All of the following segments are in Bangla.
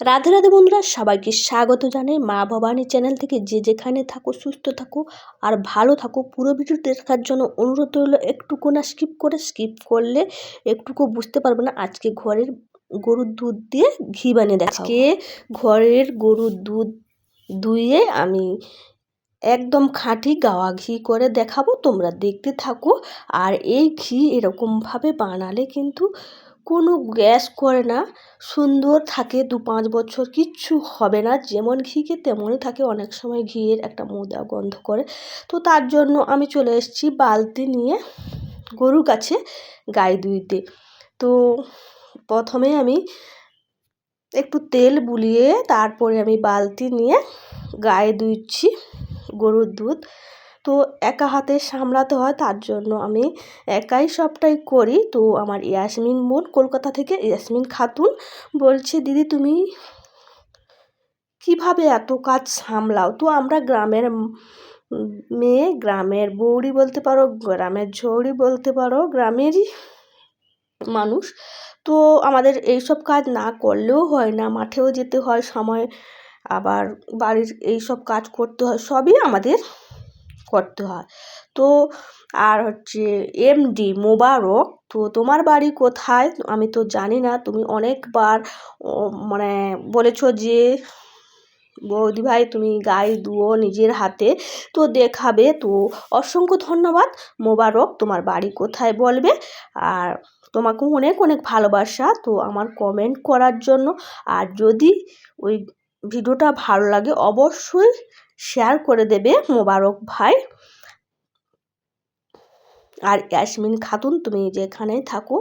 রাধে রাধে বন্ধুরা, সবাইকে স্বাগত জানাই মা ভবানী চ্যানেল থেকে। যে যেখানে থাকো, সুস্থ থাকো আর ভালো থাকো। পুরো ভিডিও দেখার জন্য অনুরোধ রইল, একটুকু না স্কিপ করে স্কিপ করলে একটুকু বুঝতে পারবে না। আজকে ঘরের গরুর দুধ দিয়ে ঘি বানিয়ে আজকে ঘরের গরুর দুধ দুইয়ে আমি একদম খাঁটি গাওয়া ঘি করে দেখাবো। তোমরা দেখতে থাকো আর এই ঘি এরকমভাবে বানালে কিন্তু কোনো গ্যাস করে না, সুন্দর থাকে দু পাঁচ বছর, কিচ্ছু হবে না। যেমন ঘিকে তেমনই থাকে, অনেক সময় ঘিয়ের একটা মোদা গন্ধ করে। তো তার জন্য আমি চলে এসেছি বালতি নিয়ে গরুর কাছে গায়ে দুইতে। তো প্রথমে আমি একটু তেল বুলিয়ে তারপরে আমি বালতি নিয়ে গায়ে দুইছি গরুর দুধ। তো একা হাতে সামলাতে হয় তার জন্য আমি একাই সবটাই করি। তো আমার ইয়াসমিন বোন কলকাতা থেকে ইয়াসমিন খাতুন বলছে, দিদি, তুমি কীভাবে এত কাজ সামলাও? তো আমরা গ্রামের মেয়ে, গ্রামের বৌড়ি বলতে পারো, গ্রামের ঝৌড়ি বলতে পারো, গ্রামেরই মানুষ। তো আমাদের এইসব কাজ না করলেও হয় না, মাঠেও যেতে হয় সময়, আবার বাড়ির এইসব কাজ করতে হয়, সবই আমাদের করতে হয়। তো আর হচ্ছে এমডি মোবারক, তো তোমার বাড়ি কোথায়? আমি তো জানি না, তুমি অনেকবার মানে বলেছ যে, বৌদি ভাই তুমি গায়ে দুও নিজের হাতে, তো দেখাবে, তো অসংখ্য ধন্যবাদ। মোবারক, তোমার বাড়ি কোথায় বলবে? আর তোমাকে অনেক অনেক ভালোবাসা, তো আমার কমেন্ট করার জন্য। আর যদি ওই ভিডিওটা ভালো লাগে, অবশ্যই শেয়ার করে দেবে মোবারক ভাই। আর ইয়াসমিন খাতুন, তুমি যেখানে থাকো,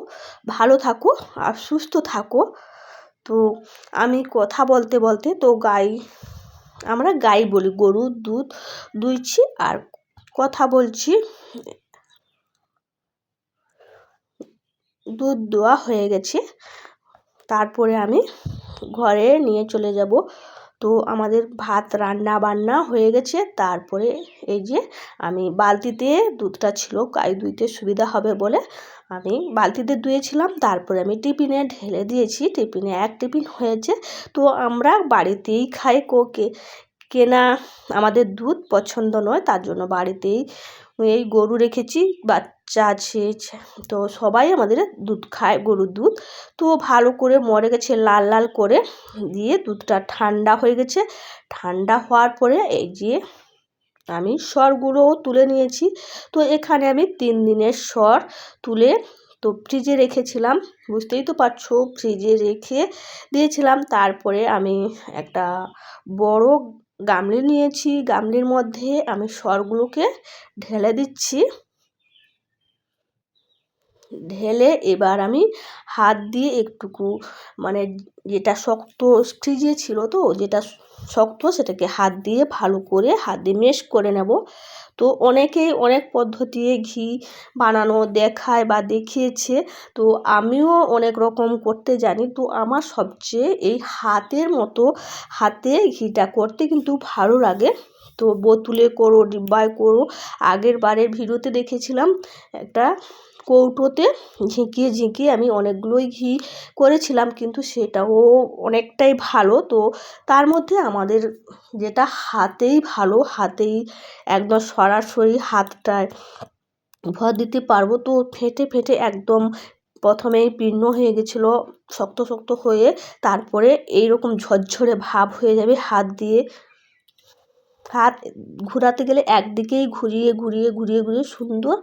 ভালো থাকো আর সুস্থ থাকো। তো আমি কথা বলতে বলতে তো গাই, আমরা গাই বলি গরুর দুধ, দুইছি আর কথা বলছি, দুধ দেওয়া হয়ে গেছে। তারপরে আমি ঘরে নিয়ে চলে যাব। তো আমাদের ভাত রান্না বান্না হয়ে গেছে। তারপরে এই যে আমি বালতিতে দুধটা ছিল গায়ে ধুইতে সুবিধা হবে বলে আমি বালতিতে ধুয়েছিলাম। তারপরে আমি টিফিনে ঢেলে দিয়েছি। টিফিনে এক টিফিন হয়েছে। তো আমরা বাড়িতেই খাই। কোকে, কেনা আমাদের দুধ পছন্দ নয়, তার জন্য বাড়িতেই এই গরু রেখেছি, বাচ্চা আছে তো সবাই আমাদের দুধ খায়, গরুর দুধ। তো ভালো করে মরে গেছে, লাল লাল করে দিয়ে দুধটা ঠান্ডা হয়ে গেছে। ঠান্ডা হওয়ার পরে এই যে আমি স্বরগুলোও তুলে নিয়েছি। তো এখানে আমি তিন দিনের স্বর তুলে তো ফ্রিজে রেখেছিলাম, বুঝতেই তো পারছ, ফ্রিজে রেখে দিয়েছিলাম। তারপরে আমি একটা বড় গামলি নিয়েছি। গামলির মধ্যে আমি স্বরগুলোকে ঢেলে দিচ্ছি। ঢেলে এবার আমি হাত দিয়ে একটুকু মানে যেটা শক্ত ফ্রিজে ছিল তো, যেটা শক্ত সেটাকে হাত দিয়ে ভালো করে, হাত দিয়ে মেশ করে নেব। তো অনেকেই অনেক পদ্ধতি ঘি বানানো দেখায় বা দেখিয়েছে, তো আমিও অনেক রকম করতে জানি। তো আমার সবচেয়ে এই হাতের মতো হাতে ঘিটা করতে কিন্তু ভালো লাগে। তো বোতলে করো, ডিব্বায় করো। আগের বারের ভিডিওতে দেখেছিলাম একটা কৌটোতে ঝিঁকিয়ে ঝিঁকিয়ে আমি অনেকগুলোই ঘি করেছিলাম, কিন্তু সেটাও অনেকটাই ভালো। তো তার মধ্যে আমাদের যেটা হাতেই ভালো, হাতেই একদম সরাসরি হাতটায় ভর দিতে পারব। তো ফেটে ফেটে একদম প্রথমেই পীর্ণ হয়ে গেছিল, শক্ত শক্ত হয়ে তারপরে এইরকম ঝরঝরে ভাব হয়ে যাবে হাত দিয়ে। হাত ঘোরাতে গেলে একদিকেই ঘুরিয়ে ঘুরিয়ে ঘুরিয়ে ঘুরিয়ে সুন্দর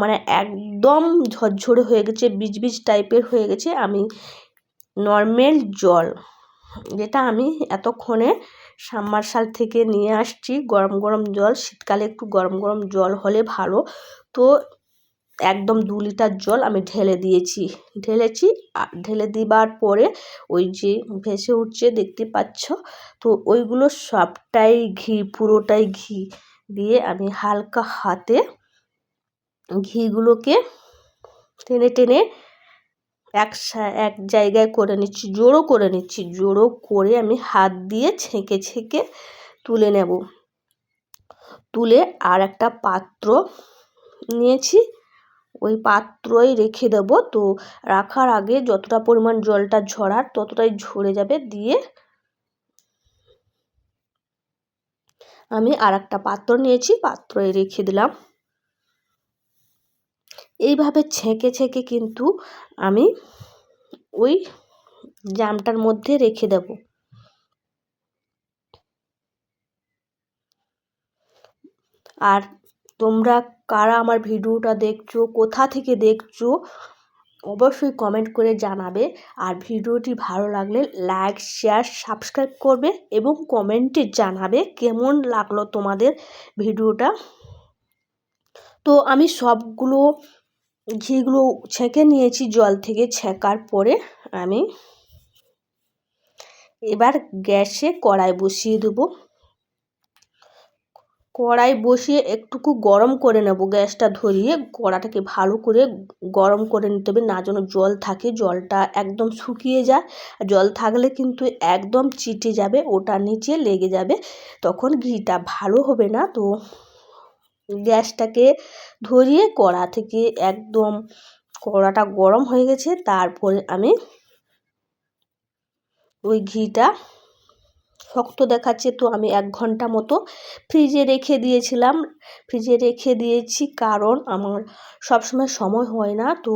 মানে একদম ঝরঝরে হয়ে গেছে বিজ বিজ টাইপের হয়ে গেছে আমি নর্মাল জল, যেটা আমি এতক্ষণে সাবমার্শাল থেকে নিয়ে আসছি। গরম গরম জল, শীতকালে একটু গরম গরম জল হলে ভালো। তো একদম দু লিটার জল আমি ঢেলে দিয়েছি। ঢেলেছি, আর ঢেলে দিবার পরে ওই যে ভেসে উঠছে দেখতে পাচ্ছ? তো ওইগুলো সবটাই ঘি, পুরোটাই ঘি দিয়ে আমি হালকা হাতে ঘিগুলোকে টেনে টেনে এক এক জায়গায় করে নিচ্ছি, জোড়ো করে নিচ্ছি। জোড়ো করে আমি হাত দিয়ে ছেঁকে ছেঁকে তুলে নেব। তুলে আর একটা পাত্র নিয়েছি। ওই পাত্রই রেখে দেব। তো রাখার আগে যতটা পরিমাণ জলটা ঝরার ততটাই ঝরে যাবে দিয়ে আমি আর একটা পাত্র নিয়েছি, পাত্রই রেখে দিলাম। এইভাবে ছেঁকে ছেঁকে কিন্তু আমি ওই জামটার মধ্যে রেখে দেব। আর তোমরা কারা আমার ভিডিওটা দেখছ, কোথা থেকে দেখছ, অবশ্যই কমেন্ট করে জানাবে। আর ভিডিওটি ভালো লাগলে লাইক শেয়ার সাবস্ক্রাইব করবে এবং কমেন্টে জানাবে কেমন লাগল তোমাদের ভিডিওটা। তো আমি সবগুলো ঘিগুলো ছেঁকে নিয়েছি জল থেকে ছেঁকার পরে আমি এবার গ্যাসে কড়াই বসিয়ে দেবো। কড়াই বসিয়ে একটুকু গরম করে নেব। গ্যাসটা ধরিয়ে কড়াটাকে ভালো করে গরম করে নিতে হবে। না যেন জল থাকে, জলটা একদম শুকিয়ে যায়। জল থাকলে কিন্তু একদম চিটে যাবে, ওটা নিচে লেগে যাবে। তখন ঘিটা ভালো হবে না। তো গ্যাসটাকে ধরিয়ে কড়া থেকে একদম কড়াটা গরম হয়ে গেছে। তারপরে আমি ওই ঘিটা শক্ত দেখাচ্ছে তো আমি এক ঘণ্টা মতো ফ্রিজে রেখে দিয়েছিলাম। ফ্রিজে রেখে দিয়েছি কারণ আমার সবসময় সময় হয় না তো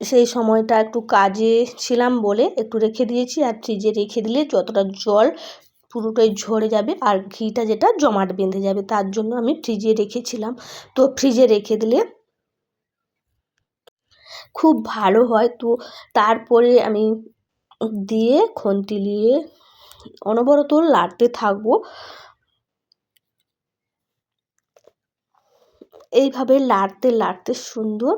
সেই সময়টা একটু কাজে ছিলাম বলে একটু রেখে দিয়েছি আর ফ্রিজে রেখে দিলে যতটা জল পুরোটাই ঝরে যাবে আর ঘিটা যেটা জমাট বেঁধে যাবে তার জন্য আমি ফ্রিজে রেখেছিলাম। তো ফ্রিজে রেখে দিলে খুব ভালো হয় তো তারপরে আমি দিয়ে খুন্তি নিয়ে অনবরত লাড়তে থাকব। এইভাবে লাড়তে লাড়তে সুন্দর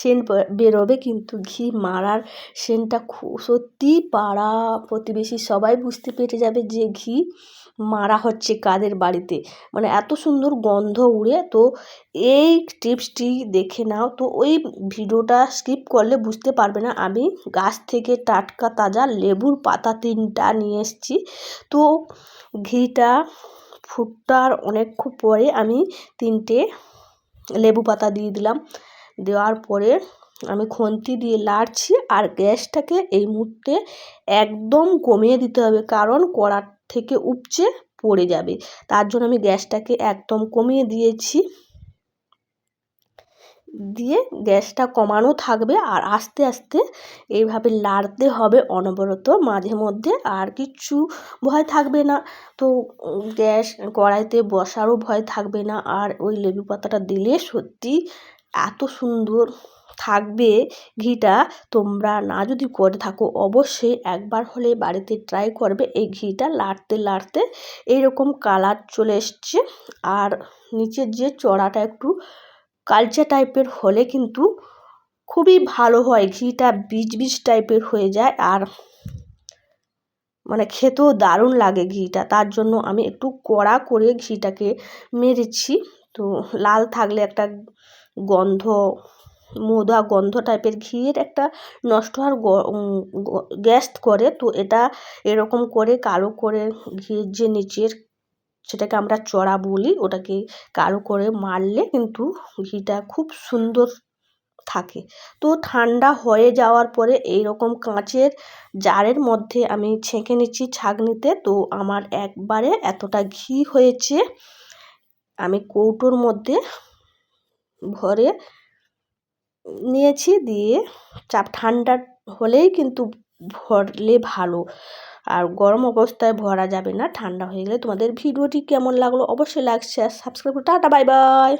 সেন্ট বেরোবে কিন্তু ঘি মারার সেন্টটা সত্যি পাড়া প্রতিবেশী সবাই বুঝতে পেরে যাবে যে ঘি মারা হচ্ছে কাদের বাড়িতে। মানে এত সুন্দর গন্ধ উড়ে, তো এই টিপসটি দেখে নাও। তো ওই ভিডিওটা স্কিপ করলে বুঝতে পারবে না, আমি গাছ থেকে টাটকা তাজা লেবুর পাতা তিনটা নিয়ে এসেছি। তো ঘিটা ফুটার অনেকক্ষণ পরে আমি তিনটে লেবু পাতা দিয়ে দিলাম। দেওয়ার পরে আমি খুন্তি দিয়ে লাড়ছি আর গ্যাসটাকে এই মুহূর্তে একদম কমিয়ে দিতে হবে, কারণ কড়ার থেকে উপচে পড়ে যাবে। তার জন্য আমি গ্যাসটাকে একদম কমিয়ে দিয়েছি। দিয়ে গ্যাসটা কমানো থাকবে আর আস্তে আস্তে এইভাবে লাড়তে হবে অনবরত মাঝে মধ্যে, আর কিচ্ছু ভয় থাকবে না। তো গ্যাস কড়াইতে বসারও ভয় থাকবে না, আর ওই লেবু পাতাটা দিলে সত্যি এত সুন্দর থাকবে ঘিটা, তোমরা না যদি করে থাকো, অবশ্যই একবার হলে বাড়িতে ট্রাই করবে এই ঘিটা লাড়তে লাড়তে। এইরকম কালার চলে এসছে। আর নিচের যে চড়াটা একটু কালচে টাইপের হলে কিন্তু খুবই ভালো হয়, ঘিটা বীজ বীজ টাইপের হয়ে যায়। আর মানে খেতেও দারুণ লাগে ঘিটা, তার জন্য আমি একটু কড়া করে ঘিটাকে মেরেছি। তো লাল থাকলে একটা গন্ধ মোদা গন্ধ টাইপের ঘিয়ের একটা নষ্ট হওয়ার গ্যাস করে। তো এটা এরকম করে কালো করে ঘিয়ের যে নিচের সেটাকে আমরা চড়া বলি, ওটাকে কালো করে মারলে কিন্তু ঘিটা খুব সুন্দর থাকে। তো ঠান্ডা হয়ে যাওয়ার পরে এই রকম কাঁচের জারের মধ্যে আমি ছেঁকে নিচ্ছি ছাঁকনিতে। তো আমার একবারে এতটা ঘি হয়েছে, আমি কৌটোর মধ্যে ভরে নিয়েছি দিয়ে চাপ ঠান্ডা হলেই কিন্তু ভরলে ভালো। আর গরম অবস্থায় ভরা যাবে না, ঠান্ডা হয়ে গেলে। তোমাদের ভিডিওটি কেমন লাগল? অবশ্যই like share subscribe tata bye by